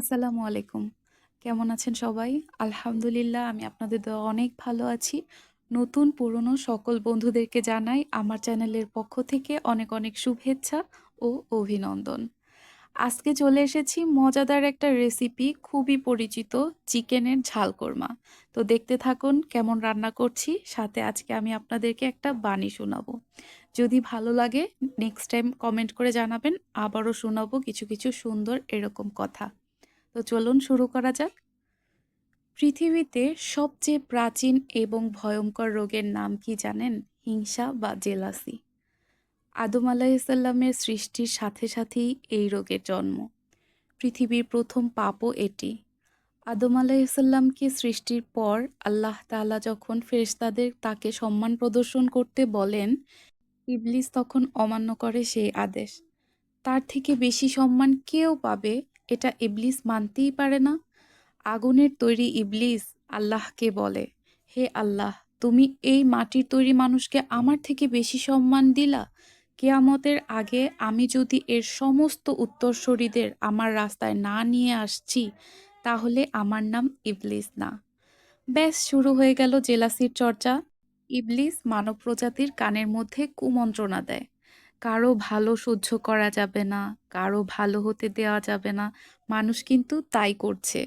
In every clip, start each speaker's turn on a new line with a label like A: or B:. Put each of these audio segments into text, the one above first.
A: আসসালামু আলাইকুম। কেমন আছেন সবাই? আলহামদুলিল্লাহ আমি আপনাদের অনেক ভালো আছি। নতুন পুরনো সকল বন্ধুদেরকে জানাই আমার চ্যানেলের পক্ষ থেকে অনেক, অনেক শুভেচ্ছা ও অভিনন্দন। আজকে চলে এসেছি মজাদার একটা রেসিপি খুবই পরিচিত চিকেনের ঝাল কোরমা। তো দেখতে থাকুন কেমন রান্না করছি, সাথে আজকে আমি আপনাদেরকে একটা বাণী শোনাবো। যদি ভালো লাগে নেক্সট টাইম কমেন্ট করে জানাবেন, আবারও শোনাবো কিছু, কিছু সুন্দর এরকম কথা। তো চলুন শুরু করা যাক। পৃথিবীতে সবচেয়ে প্রাচীন এবং ভয়ঙ্কর রোগের নাম কি জানেন? হিংসা বা জেলাসি। আদম আলাহিসাল্লামের সৃষ্টির সাথে সাথেই এই রোগের জন্ম। পৃথিবীর প্রথম পাপও এটি। আদম আলাহিসাল্লামকে সৃষ্টির পর আল্লাহ তাআলা যখন ফেরেশতাদের তাকে সম্মান প্রদর্শন করতে বলেন, ইবলিস তখন অমান্য করে সেই আদেশ। তার থেকে বেশি সম্মান কেউ পাবে এটা ইবলিস মানতেই পারে না। আগুনের তৈরি ইবলিস আল্লাহকে বলে, হে আল্লাহ তুমি এই মাটির তৈরি মানুষকে আমার থেকে বেশি সম্মান দিলা? কেয়ামতের আগে আমি যদি এর সমস্ত উত্তরসূরিদের আমার রাস্তায় না নিয়ে আসছি তাহলে আমার নাম ইবলিস না। ব্যাস শুরু হয়ে গেল জেলাসির চর্চা। ইবলিস মানব প্রজাতির কানের মধ্যে কুমন্ত্রণা দেয়। কারও ভালো সহ্য করা যাবে না, কারও ভালো হতে দেওয়া যাবে না। মানুষ কিন্তু তাই করছে।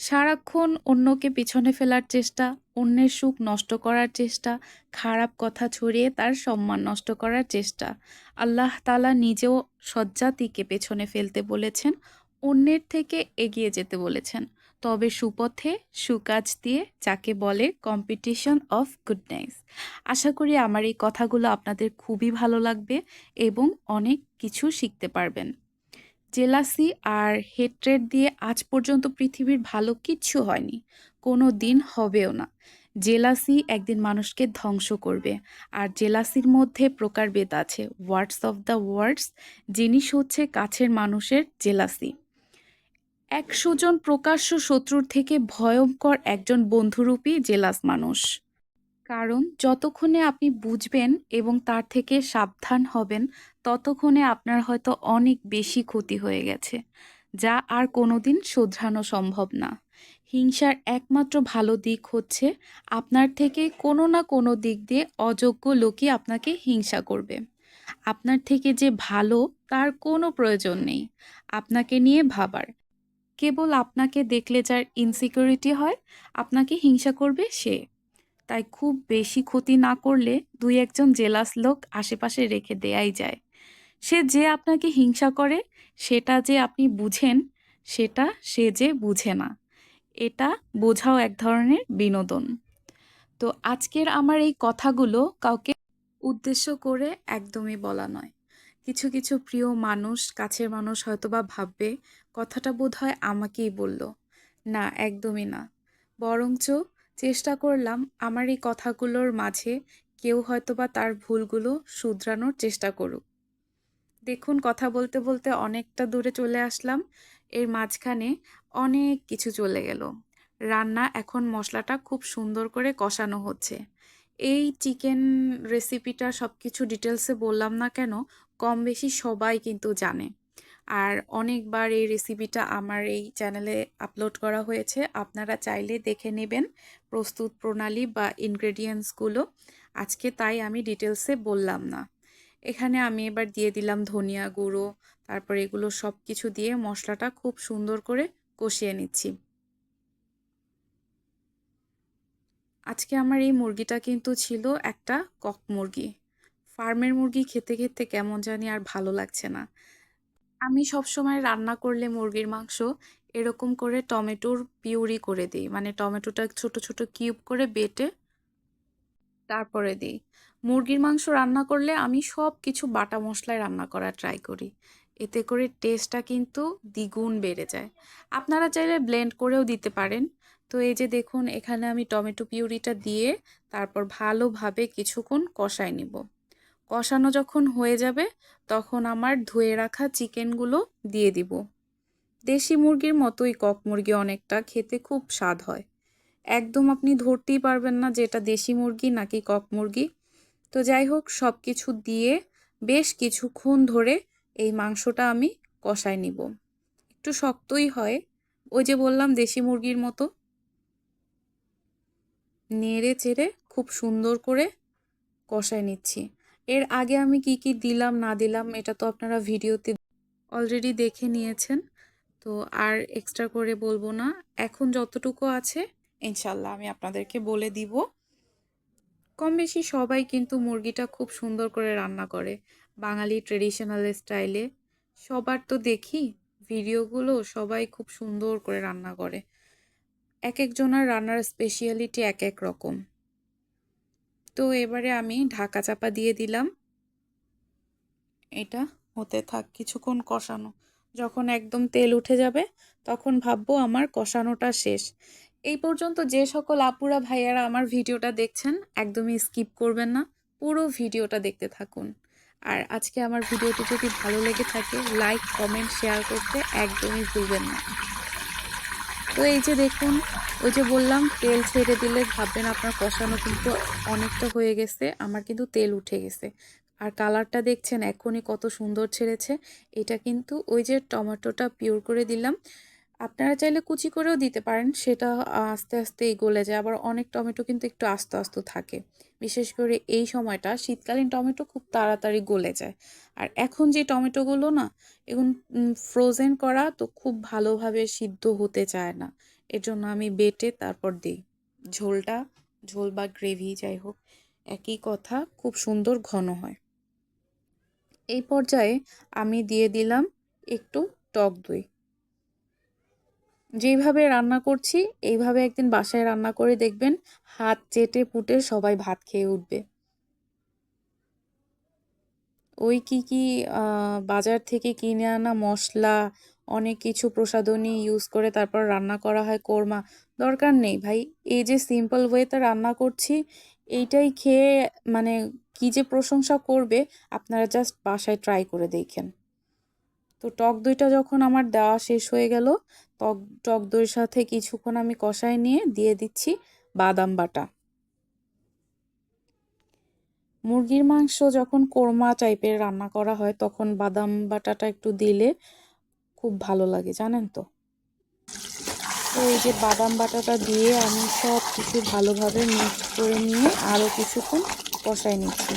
A: সারাক্ষণ অন্যকে পিছনে ফেলার চেষ্টা, অন্যের সুখ নষ্ট করার চেষ্টা, খারাপ কথা ছড়িয়ে তার সম্মান নষ্ট করার চেষ্টা। আল্লাহ তালা নিজেও সজ্জাতিকে পেছনে ফেলতে বলেছেন, অন্যের থেকে এগিয়ে যেতে বলেছেন। তবে সুপথে সুকাজ দিয়ে যাকে বলে কম্পিটিশন অফ গুডনেস আশা করি আমার এই কথাগুলো আপনাদের খুবই ভালো লাগবে এবং অনেক কিছু শিখতে পারবেন। জেলাসি আর হেট্রেড দিয়ে আজ পর্যন্ত পৃথিবীর ভালো কিচ্ছু হয়নি, কোনো দিন হবেও না। জেলাসি একদিন মানুষকে ধ্বংস করবে, আর জেলাসির মধ্যে প্রকারভেদ আছে। ওয়ার্ডস অফ দ্য ওয়ার্ডস জিনিস হচ্ছে কাছের মানুষের জেলাসি। একশো জন প্রকাশ্য শত্রুর থেকে ভয়ঙ্কর একজন বন্ধুরূপী জেলাস মানুষ। কারণ যতক্ষণে আপনি বুঝবেন এবং তার থেকে সাবধান হবেন, ততক্ষণে আপনার হয়তো অনেক বেশি ক্ষতি হয়ে গেছে, যা আর কোনোদিন শোধরানো সম্ভব না। হিংসার একমাত্র ভালো দিক হচ্ছে আপনার থেকে কোনো না কোনো দিক দিয়ে অযোগ্য লোকই আপনাকে হিংসা করবে। আপনার থেকে যে ভালো, তার কোনো প্রয়োজন নেই। আপনাকে নিয়ে ভাবার। কেবল আপনাকে দেখলে যার ইনসিকিউরিটি হয়, আপনাকে হিংসা করবে সে। তাই খুব বেশি ক্ষতি না করলে দুই একজন জেলাস লোক আশেপাশে রেখে দেয়াই যায়। সে যে আপনাকে হিংসা করে, সেটা যে আপনি বুঝেন, সেটা সে যে বুঝে না। এটা বোঝাও এক ধরনের বিনোদন। তো আজকের আমার এই কথাগুলো কাউকে উদ্দেশ্য করে একদমই বলা নয়। কিছু কিছু প্রিয় মানুষ, কাছের মানুষ হয়তোবা ভাববে, কথাটা বোধ হয় আমাকেই বলল। না, একদমই না। বরঞ্চ চেষ্টা করলাম আমার এই কথাগুলোর মাঝে কেউ হয়তোবা তার ভুলগুলো শুধরানোর চেষ্টা করুক। দেখুন, কথা বলতে বলতে অনেকটা দূরে চলে আসলাম। এর মাঝখানে অনেক কিছু চলে গেল। রান্না এখন মশলাটা খুব সুন্দর করে কষানো হচ্ছে। এই চিকেন রেসিপিটা সব কিছু ডিটেলসে বললাম না কেন কম বেশি সবাই কিন্তু জানে। আর অনেকবার এই রেসিপিটা আমার এই চ্যানেলে আপলোড করা হয়েছে, আপনারা চাইলে দেখে নেবেন প্রস্তুত প্রণালী বা ইনগ্রেডিয়েন্টসগুলো আজকে তাই আমি ডিটেলসে বললাম না। এখানে আমি এবার দিয়ে দিলাম ধনিয়া গুঁড়ো, তারপর এগুলো সব কিছু দিয়ে মশলাটা খুব সুন্দর করে কষিয়ে নিচ্ছি। আজকে আমার এই মুরগিটা কিন্তু ছিল একটা কক মুরগি। ফার্মের মুরগি খেতে খেতে কেমন জানি আর ভালো লাগছে না। আমি সবসময় রান্না করলে মুরগির মাংস এরকম করে টমেটোর পিউরি করে দিই। মানে টমেটোটা ছোট ছোট কিউব করে বেটে তারপরে দিই। মুরগির মাংস রান্না করলে আমি সব কিছু বাটা মশলায় রান্না করার ট্রাই করি। এতে করে টেস্টটা কিন্তু দ্বিগুণ বেড়ে যায়। আপনারা চাইলে ব্লেন্ড করেও দিতে পারেন। তো এই যে দেখুন, এখানে আমি টমেটো পিউরিটা দিয়ে তারপর ভালোভাবে কিছুক্ষণ কষাই নিব। কষানো যখন হয়ে যাবে, তখন আমার ধুয়ে রাখা চিকেনগুলো দিয়ে দিব। দেশি মুরগির মতোই কক মুরগি অনেকটা খেতে খুব স্বাদ হয়। একদম আপনি ধরতেই পারবেন না যে এটা দেশি মুরগি নাকি কক মুরগি। তো যাই হোক সব কিছু দিয়ে বেশ কিছুক্ষণ ধরে এই মাংসটা আমি কষায় নিব। একটু শক্তই হয়, ওই যে বললাম দেশি মুরগির মতো। নেড়ে চেড়ে খুব সুন্দর করে কষায় নিচ্ছি। এর আগে আমি কি কি দিলাম, না দিলাম, এটা তো আপনারা ভিডিওতে অলরেডি দেখে নিয়েছেন। তো আর এক্সট্রা করে বলব না। এখন যতটুকু আছে ইনশাল্লাহ আমি আপনাদেরকে বলে দিব। কম বেশি সবাই কিন্তু মুরগিটা খুব সুন্দর করে রান্না করে, বাঙালি ট্রেডিশনাল স্টাইলে সবার তো দেখি, ভিডিওগুলো সবাই খুব সুন্দর করে রান্না করে। এক একজনের রান্নার স্পেশিয়ালিটি এক এক রকম। তো এবারে আমি ঢাকা চাপা দিয়ে দিলাম। এটা হতে থাক কিছুক্ষণ কষানো। যখন একদম তেল উঠে যাবে, তখন ভাববো আমার কষানোটা শেষ। এই পর্যন্ত যে সকল আপুরা ভাইয়ারা আমার ভিডিওটা দেখছেন, একদমই স্কিপ করবেন না, পুরো ভিডিওটা দেখতে থাকুন। আর আজকে আমার ভিডিওটি যদি ভালো লেগে থাকে, লাইক, কমেন্ট, শেয়ার করতে একদমই ভুলবেন না। তো এই যে দেখুন ওই যে বললাম, তেল ছেড়ে দিলে ভাববেন আপনার কষানো কিন্তু অনেকটা হয়ে গেছে, আমার কিন্তু তেল উঠে গেছে। আর কালারটা দেখছেন, এখনই কত সুন্দর ছেড়েছে। এটা কিন্তু ওই যে টমেটোটা পিওর করে দিলাম। আপনারা চাইলে কুচি করেও দিতে পারেন, সেটা আস্তে আস্তে গলে যায়। আবার অনেক টমেটো কিন্তু একটু আস্তে আস্তে থাকে। বিশেষ করে এই সময়টা, শীতকালীন টমেটো খুব তাড়াতাড়ি গলে যায়। আর এখন যে টমেটোগুলো না এখন ফ্রোজেন করা তো খুব ভালোভাবে সিদ্ধ হতে চায় না। এর জন্য আমি বেটে তারপর দিই। ঝোলটা, ঝোল বা গ্রেভি যাই হোক, একই কথা, খুব সুন্দর ঘন হয়। এই পর্যায়ে আমি দিয়ে দিলাম একটু টক দই। যেইভাবে রান্না করছি, এইভাবে একদিন বাসায় রান্না করে দেখবেন হাত চেটে পুটে সবাই ভাত খেয়ে উঠবে। ওই কি কি বাজার থেকে কিনে আনা মশলা অনেক কিছু প্রসাধনী ইউজ করে তারপর রান্না করা হয় কোরমা। দরকার নেই ভাই, এই যে সিম্পল ওয়েতে রান্না করছি, এইটাই খেয়ে মানে কি যে প্রশংসা করবে, আপনারা জাস্ট বাসায় ট্রাই করে দেখেন। তো টক দইটা যখন আমার দেওয়া শেষ হয়ে গেল, টক টক দইয়ের সাথে কিছুক্ষণ আমি কষায় নিয়ে দিয়ে দিচ্ছি বাদাম বাটা। মুরগির মাংস যখন কোরমা টাইপের রান্না করা হয়, তখন বাদাম বাটাটা একটু দিলে খুব ভালো লাগে, জানেন তো? তো এই যে বাদাম বাটাটা দিয়ে আমি সব কিছু ভালোভাবে মিক্স করে নিয়ে আরও কিছুক্ষণ কষায় নিচ্ছি।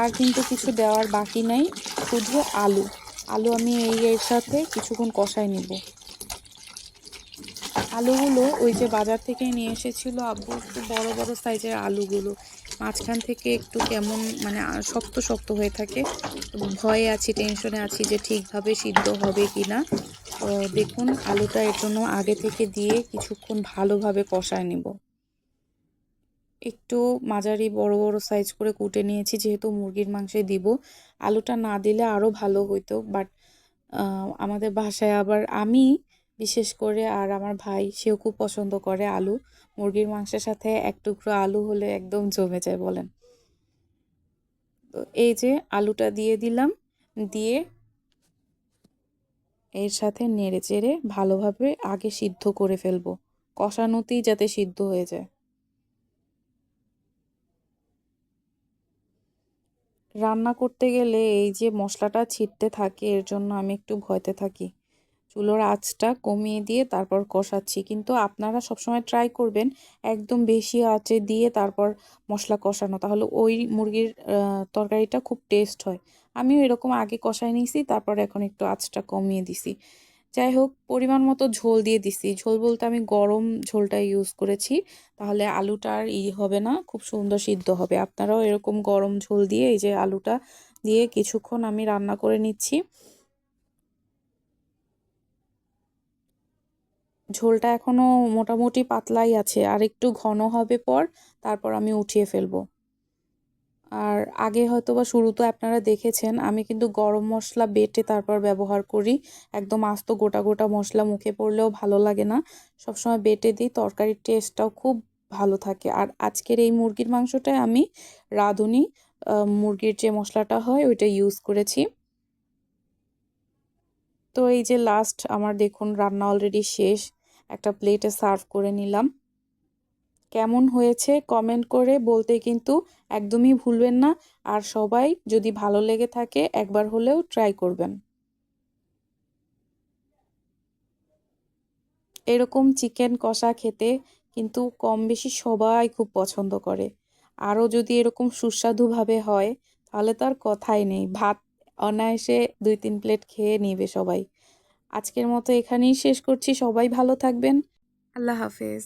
A: আর কিন্তু কিছু দেওয়ার বাকি নাই, শুধু আলু। আলু আমি এই এর সাথে কিছুক্ষণ কষায় নিব। আলুগুলো ওই যে বাজার থেকে নিয়ে এসেছিল আব্বু, একটু বড় বড় সাইজের আলুগুলো। মাঝখান থেকে একটু কেমন মানে শক্ত শক্ত হয়ে থাকে ভয়ে আছি টেনশনে আছি যে ঠিকভাবে সিদ্ধ হবে কি না। তো দেখুন, আলুটা এর জন্য আগে থেকে দিয়ে কিছুক্ষণ ভালোভাবে কষায় নেব। একটু মাঝারি বড় বড় সাইজ করে কুটে নিয়েছি, যেহেতু মুরগির মাংসে দিব। আলুটা না দিলে আরও ভালো হইতো বাট আমাদের বাসায় আবার আমি বিশেষ করে আর আমার ভাই, সেও খুব পছন্দ করে আলু। মুরগির মাংসের সাথে এক টুকরো আলু হলে একদম জমে যায় বলেন। তো এই যে আলুটা দিয়ে দিলাম, দিয়ে এর সাথে নেড়ে চেড়ে ভালোভাবে আগে সিদ্ধ করে ফেলব, কষানোতেই যাতে সিদ্ধ হয়ে যায়। রান্না করতে গেলে এই যে মশলাটা ছিটতে থাকে, এর জন্য আমি একটু ভয়তে থাকি। চুলোর আঁচটা কমিয়ে দিয়ে তারপর কষাচ্ছি। কিন্তু আপনারা সবসময় ট্রাই করবেন একদম বেশি আঁচে দিয়ে তারপর মশলা কষানো। তাহলে ওই মুরগির তরকারিটা খুব টেস্ট হয়। আমিও এরকম আগে কষাই নিয়েছি, তারপর এখন একটু আঁচটা কমিয়ে দিছি। যাই হোক, পরিমাণ মতো ঝোল দিয়ে দিছি। ঝোল বলতে আমি গরম ঝোলটা ইউজ করেছি। তাহলে আলুটা আর ই হবে না, খুব সুন্দর সিদ্ধ হবে। আপনারাও এরকম গরম ঝোল দিয়ে এই যে আলুটা দিয়ে কিছুক্ষণ আমি রান্না করে নিচ্ছি। ঝোলটা এখনও মোটামুটি পাতলাই আছে, আর একটু ঘন হবে পর তারপর আমি উঠিয়ে ফেলব। আর আগে হয়তো বা শুরুতে আপনারা দেখেছেন, আমি কিন্তু গরম মশলা বেটে তারপর ব্যবহার করি। একদম আস্ত গোটা গোটা মশলা মুখে পড়লেও ভালো লাগে না। সবসময় বেটে দিই, তরকারির টেস্টটাও খুব ভালো থাকে। আর আজকের এই মুরগির মাংসটায় আমি রাঁধুনি মুরগির যে মশলাটা হয় ওইটা ইউজ করেছি। তো এই যে লাস্ট আমার দেখুন, রান্না অলরেডি শেষ। একটা প্লেটে সার্ভ করে নিলাম। কেমন হয়েছে কমেন্ট করে বলতে কিন্তু একদমই ভুলবেন না। আর সবাই যদি ভালো লেগে থাকে একবার হলেও ট্রাই করবেন। এরকম চিকেন কষা খেতে কিন্তু কম বেশি সবাই খুব পছন্দ করে। আরও যদি এরকম সুস্বাদুভাবে হয়, তাহলে তো আর কথাই নেই। ভাত অনায়াসে দুই তিন প্লেট খেয়ে নেবে সবাই। আজকের মতো এখানেই শেষ করছি। সবাই ভালো থাকবেন। আল্লাহ হাফেজ।